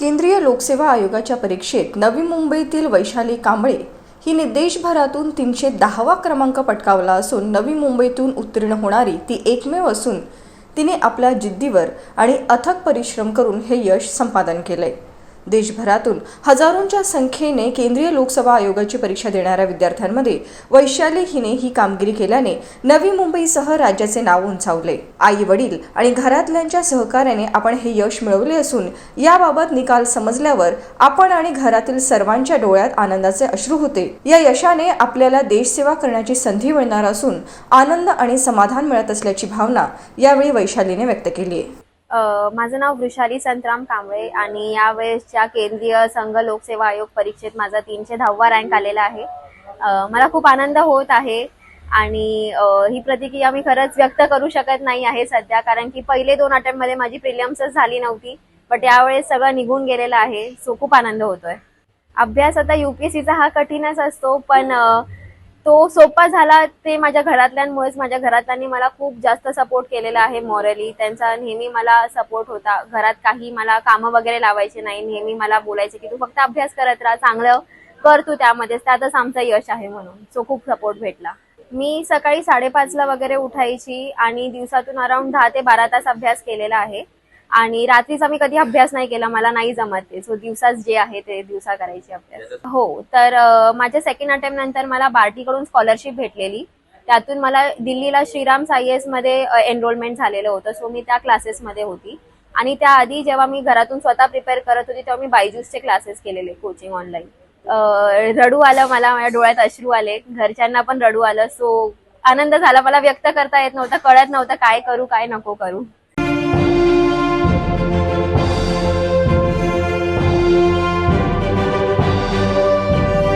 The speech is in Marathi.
केंद्रीय लोकसेवा आयोगाच्या परीक्षेत नवी मुंबईतील वैशाली कांबळे हिने देशभरातून तीनशे दहावा क्रमांक पटकावला असून नवी मुंबईतून उत्तीर्ण होणारी ती एकमेव असून तिने आपल्या जिद्दीवर आणि अथक परिश्रम करून हे यश संपादन केलंय. देशभरातून हजारोंच्या संख्येने केंद्रीय लोकसभा आयोगाची परीक्षा देणाऱ्या विद्यार्थ्यांमध्ये वैशाली हिने ही कामगिरी केल्याने नवी मुंबईसह राज्याचे नाव उंचावले. आई वडील आणि घरातल्यांच्या सहकार्याने आपण हे यश मिळवले असून याबाबत निकाल समजल्यावर आपण आणि घरातील सर्वांच्या डोळ्यात आनंदाचे अश्रू होते. या यशाने आपल्याला देशसेवा करण्याची संधी मिळणार असून आनंद आणि समाधान मिळत असल्याची भावना यावेळी वैशालीने व्यक्त केली आहे माझं नाव वृषाली संतराम कांबळे आणि यावेळेसच्या केंद्रीय संघ लोकसेवा आयोग परीक्षेत माझा तीनशे दहावा रँक आलेला आहे. मला खूप आनंद होत आहे आणि ही प्रतिक्रिया मी खरंच व्यक्त करू शकत नाही आहे सध्या कारण की पहिले दोन अटेम्प्टमध्ये माझी प्रिलियम्सच झाली नव्हती बट यावेळेस सगळं निघून गेलेलं आहे सो खूप आनंद होतोय. अभ्यास आता युपीएससीचा हा कठीणच असतो पण तो सोपा झाला ते माझ्या घरातल्यांमुळेच. माझ्या घरातल्यांनी मला खूप जास्त सपोर्ट केलेला आहे मॉरली त्यांचा नेहमी मला सपोर्ट होता. घरात काही मला कामं वगैरे लावायचे नाही. नेहमी मला बोलायचे की तू फक्त अभ्यास करत राहा चांगलं कर तू त्यामध्येच. त्यातच आमचं यश आहे म्हणून. सो खूप सपोर्ट भेटला. मी सकाळी साडेपाचला वगैरे उठायची आणि दिवसातून अराउंड दहा ते बारा तास अभ्यास केलेला आहे. आणि रात्रीचा मी कधी अभ्यास नाही केला मला नाही जमत ते. सो दिवसाच जे आहे ते दिवसा करायचे अभ्यास. हो तर माझ्या सेकंड अटेम्प्ट नंतर मला बार्टीकडून स्कॉलरशिप भेटलेली. त्यातून मला दिल्लीला श्रीराम साईएसमध्ये एनरोलमेंट झालेलं होतं. सो मी त्या क्लासेसमध्ये होती. आणि त्याआधी जेव्हा मी घरातून स्वतः प्रिपेअर करत होती तेव्हा मी बायजूसचे क्लासेस केलेले कोचिंग ऑनलाईन रडू आलं मला माझ्या डोळ्यात अश्रू आले. घरच्यांना पण रडू आलं. सो आनंद झाला. मला व्यक्त करता येत नव्हता कळत नव्हतं काय करू काय नको करू. Música